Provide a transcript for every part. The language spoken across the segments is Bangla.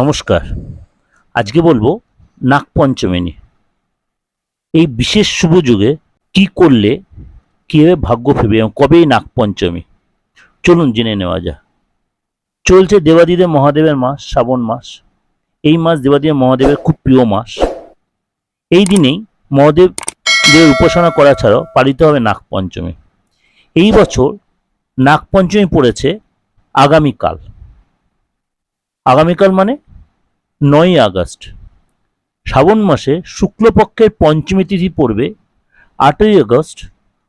নমস্কার। আজকে বলব নাগপঞ্চমী নিয়ে। এই বিশেষ শুভ যুগে কি করলে, কীভাবে ভাগ্য ফিরবে এবং কবে এই নাগপঞ্চমী চলুন জেনে নেওয়া যাক। চলছে দেবাদিদেব মহাদেবের মাস, শ্রাবণ মাস। এই মাস দেবাদিদেব মহাদেবের খুব প্রিয় মাস। এই দিনেই মহাদেবদের উপাসনা করা ছাড়াও পালিত হবে নাগপঞ্চমী এই বছর নাগপঞ্চমী পড়েছে আগামীকাল। আগামীকাল মানে নয়ই আগস্ট। শ্রাবণ মাসে শুক্লপক্ষের পঞ্চমী তিথি পড়বে আটই আগস্ট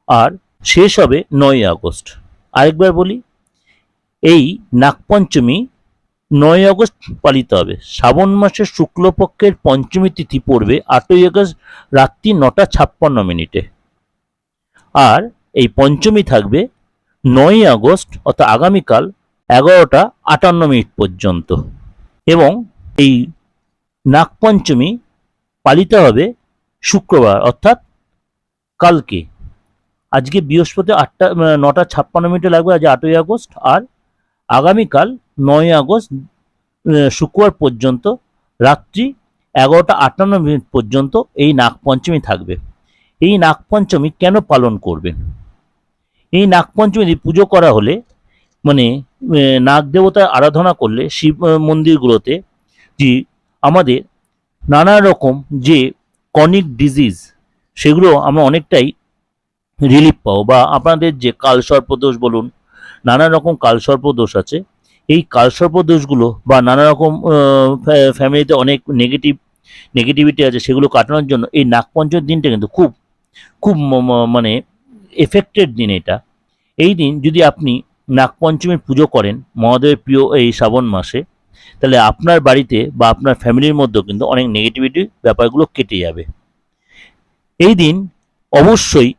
আর শেষ হবে নয়ই আগস্ট। আরেকবার বলি, এই নাগপঞ্চমী নয় আগস্ট পালিত হবে। শ্রাবণ মাসের শুক্লপক্ষের পঞ্চমী তিথি পড়বে আটই আগস্ট রাত্রি নটা ছাপ্পান্ন মিনিটে। আর এই পঞ্চমী থাকবে নয়ই আগস্ট, অর্থাৎ আগামীকাল এগারোটা আটান্ন মিনিট পর্যন্ত। এবং এই নাগপঞ্চমী পালিত হবে শুক্রবার, অর্থাৎ কালকে। আজকে বৃহস্পতি আটটা নটা ছাপ্পান্ন মিনিটে লাগবে, আজ আটই আগস্ট, আর আগামীকাল নয় আগস্ট শুক্রবার পর্যন্ত, রাত্রি এগারোটা আটান্ন মিনিট পর্যন্ত এই নাগপঞ্চমী থাকবে। এই নাগপঞ্চমী কেন পালন করবেন? এই নাগপঞ্চমী পুজো করা হলে মানে নাগ দেবতার আরাধনা করলে শিব মন্দিরগুলোতে যে আমাদের নানা রকম যে কনিক ডিজিজ সেগুলো আমরা অনেকটাই রিলিফ পাবো বা আপনাদের যে কালসর্পদোষ বলুন, নানা রকম কালসর্পদোষ আছে। এই কালসর্পদোষগুলো বা নানা রকম ফ্যামিলিতে অনেক নেগেটিভ নেগেটিভিটি আছে, সেগুলো কাটানোর জন্য এই নাগপঞ্চমীর দিনটা কিন্তু খুব খুব মানে এফেক্টেড দিন এটা। এই দিন যদি আপনি নাগপঞ্চমীর পুজো করেন মহাদেবের প্রিয় এই শ্রাবণ মাসে, তাহলে আপনার বাড়িতে বা আপনার ফ্যামিলির মধ্যেও কিন্তু অনেক নেগেটিভিটি ব্যাপারগুলো কেটে যাবে। এই দিন অবশ্যই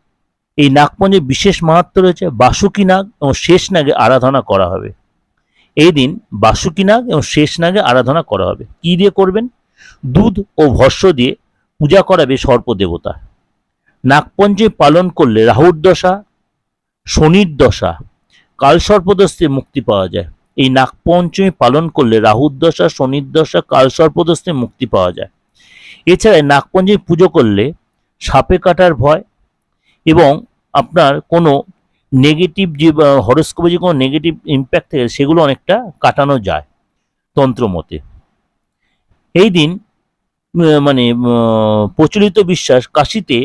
এই নাগপঞ্চমীর বিশেষ মাহাত্ম রয়েছে বাসুকী নাগ এবং শেষ নাগে আরাধনা করা হবে। এই দিন বাসুকী নাগ এবং শেষ নাগে আরাধনা করা হবে। কি দিয়ে করবেন? দুধ ও ভস্য দিয়ে পূজা করাবে সর্পদেবতা। নাগপঞ্চমী পালন করলে রাহুর দশা, শনির দশা কালসর্পদোষ থেকে মুক্তি পাওয়া যায়। এই নাগপঞ্চমী পালন করলে রাহুর দশা, শনির দশা কালসর্পদোষ মুক্তি পাওয়া যায়। এছাড়া নাগপঞ্চমী পুজো করলে সাপে কাটার ভয় এবং আপনার কোনো নেগেটিভ যে হরস্কোপে যে কোনো নেগেটিভ ইম্প্যাক্ট থাকে সেগুলো অনেকটা কাটানো যায় তন্ত্রমতে। এই দিন মানে প্রচলিত বিশ্বাস কাশিতে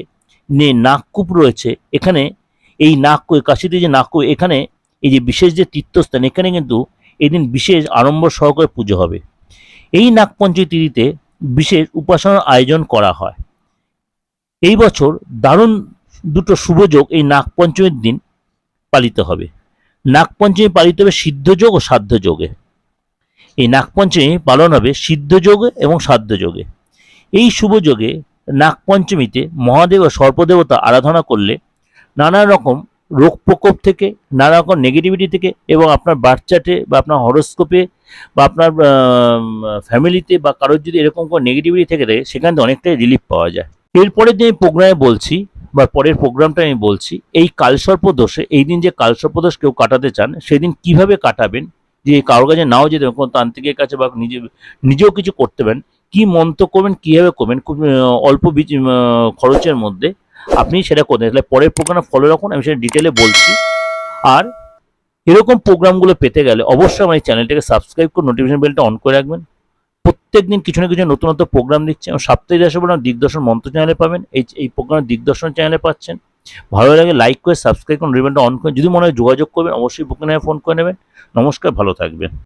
নে নাগকূপ রয়েছে। এখানে এই নাগ, কাশিতে যে নাগকূপ, এখানে এই যে বিশেষ যে তীর্থস্থান, এখানে কিন্তু এদিন বিশেষ আড়ম্বর সহকারে পুজো হবে। এই নাগপঞ্চমী তিথিতে বিশেষ উপাসনার আয়োজন করা হয়। এই বছর দারুণ দুটো শুভযোগ এই নাগপঞ্চমীর দিন পালিত হবে। নাগপঞ্চমী পালিত হবে সিদ্ধযোগ ও সাধ্যযোগে এই নাগপঞ্চমী পালন হবে সিদ্ধযোগে এবং সাধ্যযোগে এই শুভযোগে নাগপঞ্চমীতে মহাদেব ও সর্পদেবতা আরাধনা করলে নানা রকম রোগ প্রকোপ থেকে, নানা রকম নেগেটিভিটি থেকে এবং আপনার বাচ্চাটে বা আপনার হরস্কোপে বা আপনার ফ্যামিলিতে বা কারোর যদি এরকম কোনো নেগেটিভিটি থেকে থাকে, সেখান থেকে অনেকটাই রিলিফ পাওয়া যায়। এরপরে যে প্রোগ্রামে বলছি বা পরের প্রোগ্রামটা আমি বলছি, এই কালসর্প দোষে, এই দিন যে কালসর্প দোষ কেউ কাটাতে চান, সেদিন কীভাবে কাটাবেন? যে কারোর কাছে নাও যেতে কোনো তান্ত্রিকের কাছে বা নিজে, নিজেও কিছু করতে পারেন, কি মন্ত্র করবেন, কীভাবে করবেন? খুব অল্প খরচের মধ্যে আপনি সেটা করতে তাহলে পরের প্রোগ্রামে ফলো রাখুন, আমি সেটা ডিটেলে বলছি। আর এরকম প্রোগ্রামগুলো পেতে গেলে অবশ্যই আমার এই চ্যানেলটাকে সাবস্ক্রাইব করে নোটিফিকেশন বেলটা অন করে রাখবেন। প্রত্যেক দিন কিছু না কিছু নতুন নতুন প্রোগ্রাম দিচ্ছে। এবং সাপ্তাহিক আসে বলে দিগদর্শন মন্ত্র চ্যানেলে পাবেন। এই এই প্রোগ্রাম দিগদর্শন চ্যানেলে পাচ্ছেন। ভালো লাগে লাইক করে সাবস্ক্রাইব করুন রিবেনটা অন করে, যদি মনে হয় যোগাযোগ করবেন, অবশ্যই বুকিং ফোন করে নেবেন। নমস্কার, ভালো থাকবেন।